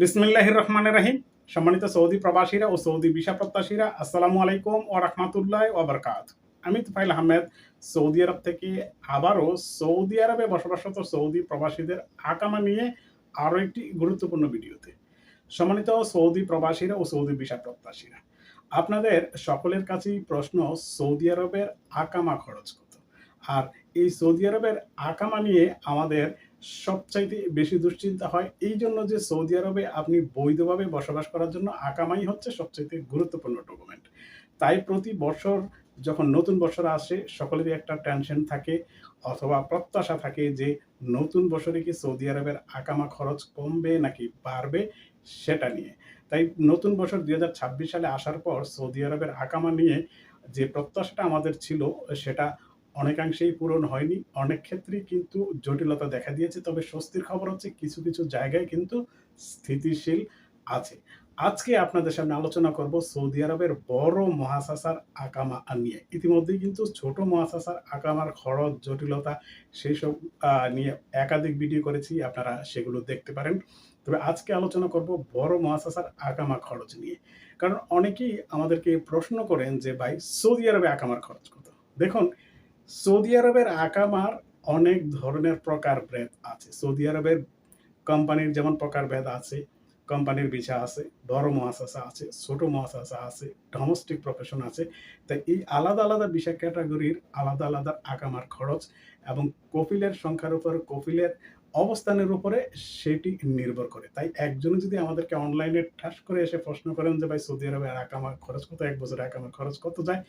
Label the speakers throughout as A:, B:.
A: বিসমিল্লাহ রহমান রাহিম। সম্মানিত সৌদি প্রবাসীরা ও সৌদি ভিসা প্রত্যাশীরা, আসসালামু আলাইকুম ও রহমাতুল্লাহ ওবরকাত আমি তুফাইল আহমেদ, সৌদি আরব থেকে আবারও সৌদি আরবে বসবাসরত সৌদি প্রবাসীদের আকামা নিয়ে আরও একটি গুরুত্বপূর্ণ ভিডিওতে। সম্মানিত সৌদি প্রবাসীরা ও সৌদি ভিসা প্রত্যাশীরা, আপনাদের সকলের কাছেই প্রশ্ন, সৌদি আরবের আকামা খরচ কত? আর এই সৌদি আরবের আকামা নিয়ে আমাদের সবচাইতে বেশি দুশ্চিন্তা হয়। এই জন্য যে সৌদি আরবে আপনি বৈধভাবে বসবাস করার জন্য আকামাই হচ্ছে সবচাইতে গুরুত্বপূর্ণ ডকুমেন্ট তাই প্রতি বছর যখন নতুন বছর আসে, সকলেরই একটা টেনশন থাকে অথবা প্রত্যাশা থাকে যে নতুন বছরে কি সৌদি আরবের আকামা খরচ কমবে নাকি বাড়বে সেটা নিয়ে। তাই নতুন বছর দুই হাজার ছাব্বিশ সালে আসার পর সৌদি আরবের আকামা নিয়ে যে প্রত্যাশাটা আমাদের ছিল, সেটা অনেকাংশেই পূরণ হয়নি। অনেক ক্ষেত্রেই কিন্তু জটিলতা দেখা দিয়েছে, তবে স্বস্তির খবর হচ্ছে কিছু কিছু জায়গায় কিন্তু স্থিতিশীল আছে। আজকে আপনাদের সামনে আলোচনা করব সৌদি আরবের বড় মহাসাসার আকামা নিয়ে। ইতিমধ্যেই কিন্তু ছোট মহাসাসার আকামার খরচ, জটিলতা সেই সব নিয়ে একাধিক ভিডিও করেছি, আপনারা সেগুলো দেখতে পারেন। তবে আজকে আলোচনা করব বড় মহাসাসার আকামা খরচ নিয়ে। কারণ অনেকেই আমাদেরকে প্রশ্ন করেন যে, ভাই, সৌদি আরবে আকামার খরচ কত? দেখুন সৌদি আরবের আকামার অনেক ধরনের প্রকার প্রকারভেদ আছে। সৌদি আরবের কোম্পানির যেমন প্রকার প্রকারভেদ আছে, কোম্পানির ভিসা আছে, বড় মহাশাসা আছে, ছোট মহাশাসা আছে ডোমেস্টিক প্রফেশন আছে, তাই এই আলাদা আলাদা ভিসা ক্যাটাগরির আলাদা আলাদা আকামার খরচ এবং কপিলের সংখ্যার উপর কপিলের অবস্থানের উপরে সেটি নির্ভর করে। তাই একজন যদি আমাদেরকে অনলাইনে ঠাস করে এসে প্রশ্ন করেন যে, ভাই, সৌদি আরবে আকামার খরচ কত? এক বছরে আকামার খরচ কত যায়?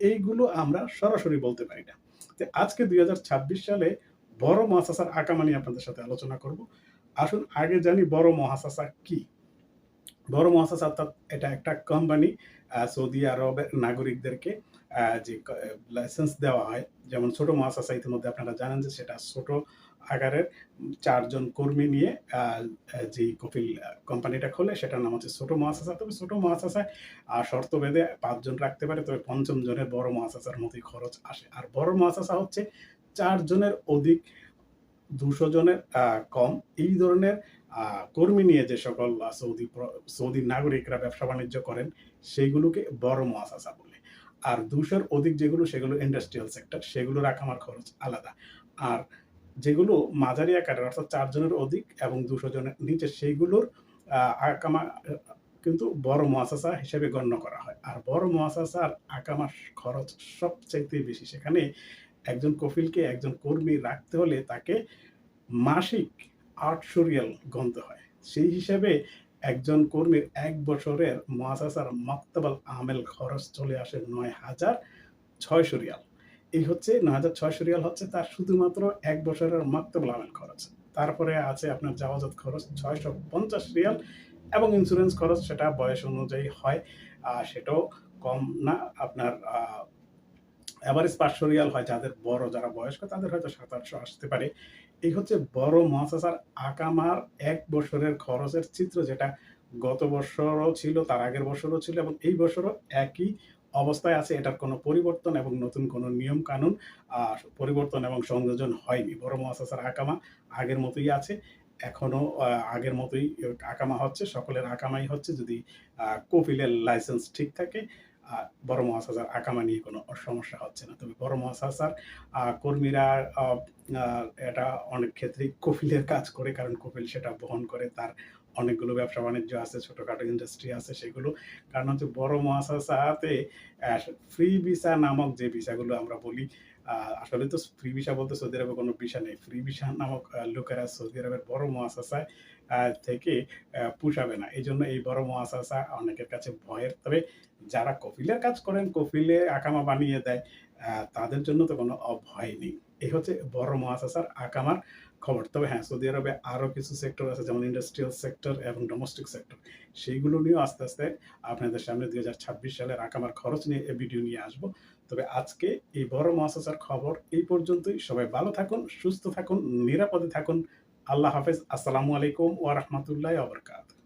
A: এইগুলো আমরা সরাসরি বলতে পারি না। তো আজকে দুই সালে বড় মহাসাসার আকামা নিয়ে আপনাদের সাথে আলোচনা করব। আসুন আগে জানি বড় মহাসাসা কি? বড় মহাসাসা অর্থাৎ এটা একটা কোম্পানি সৌদি আরবের নাগরিকদেরকে যে লাইসেন্স দেওয়া হয়। যেমন ছোট মহাসাসা ইতিমধ্যে আপনারা জানেন যে সেটা ছোট আকারের চারজন কর্মী নিয়ে যে কপিল কোম্পানিটা খোলে সেটার নাম হচ্ছে ছোট মহাসাসা। তবে ছোট মহাসাসায় শর্ত বেঁধে পাঁচজন রাখতে পারে, তবে পঞ্চম জনের বড় মহাসাসার মতোই খরচ আসে। আর বড় মহাসাসা হচ্ছে চারজনের অধিক দুশো জনের কম। এই ধরনের কর্মী নিয়ে যে সকল সৌদি সৌদি নাগরিকরা ব্যবসা বাণিজ্য করেন সেইগুলোকে বড় মহাসাসা বলে। আর দুশোর অধিক যেগুলো, সেগুলো ইন্ডাস্ট্রিয়াল সেক্টর সেগুলো রাখা আমার খরচ আলাদা। আর যেগুলো মাঝারি আকারের, অর্থাৎ চারজনের অধিক এবং দুশো জনের নিচে, সেইগুলোর আকামা, কিন্তু বড় মহাসাসা হিসেবে গণ্য করা হয়। আর বড় মহাসাসার আকামার খরচ সবচাইতে বেশি। সেখানে একজন কফিলকে একজন কর্মী রাখতে হলে তাকে মাসিক আটশো রিয়াল গণতে হয়। সেই হিসেবে একজন কর্মীর এক বছরের মহাসাসার মাক্তাবাল আমেল খরচ চলে আসে নয় হাজার ছয়শো রিয়াল এই হচ্ছে নয় হাজার ছয়শো রিয়াল হচ্ছে তার শুধুমাত্র এক বছরের মাক্তাবাল আমেল খরচ। তারপরে আছে আপনার যাওয়াজাত খরচ ছয়শো পঞ্চাশ রিয়াল এবং ইন্স্যুরেন্স খরচ সেটা বয়স অনুযায়ী হয় আহ, সেটাও কম না। আপনার আহ, এভারেজ পাঁচশো রিয়াল হয় যাদের বড় যারা বয়স্ক তাদের হয়তো সাত আটশো আসতে পারে। এই হচ্ছে বড় মহাসাসার আকামার এক বছরের খরচের চিত্র যেটা গত বছরও ছিল তার আগের বছরও ছিল এবং এই বছরও একই অবস্থায় আছে এটার কোনো পরিবর্তন এবং নতুন কোনো নিয়ম কানুন পরিবর্তন এবং সংযোজন হয়নি। বড় মহাসাসার আকামা আগের মতোই আছে এখনও আহ, আগের মতোই আকামা হচ্ছে সকলের আকামাই হচ্ছে যদি কপিলের লাইসেন্স ঠিক থাকে বড় মহাসাসার আকামা নিয়ে কোনো সমস্যা হচ্ছে না। তবে বড় মহাসাসার কর্মীরা এটা অনেক ক্ষেত্রেই কপিলের কাজ করে কারণ কপিল সেটা বহন করে তার অনেকগুলো ব্যবসা বাণিজ্য আছে, ছোটখাটো ইন্ডাস্ট্রি আছে সেগুলো। কারণ হচ্ছে বড় মহাসাসাতে ফ্রি ভিসা নামক যে ভিসাগুলো আমরা বলি আসলে তো ফ্রি ভিসা বলতে সৌদি আরবে কোনো ভিসা নেই। ফ্রি ভিসা নামক লোকেরা সৌদি আরবের বড় মহাসাসায় থেকে পুষাবে না। এই জন্য এই বড় মহাসাসা অনেকের কাছে ভয়ের। তবে যারা কপিলের কাজ করেন কপিলে আকামা বানিয়ে দেয় তাদের জন্য তো কোনো ভয় নেই। এই হচ্ছে বড় মহাসাসার আকামার খবর। তবে হ্যাঁ সৌদি আরবে আরও কিছু সেক্টর আছে, যেমন ইন্ডাস্ট্রিয়াল সেক্টর এবং ডোমেস্টিক সেক্টর সেইগুলো নিয়েও আস্তে আস্তে আপনাদের সামনে দুই হাজার ছাব্বিশ সালের আকামার খরচ নিয়ে এই ভিডিও নিয়ে আসব। তবে আজকে এই বড় মহাসাসার খবর এই পর্যন্তই। সবাই ভালো থাকুন, সুস্থ থাকুন, নিরাপদে থাকুন। আল্লাহ হাফেজ। আসসালামু আলাইকুম ওয়া রাহমাতুল্লাহি ওয়া বারাকাতুহু।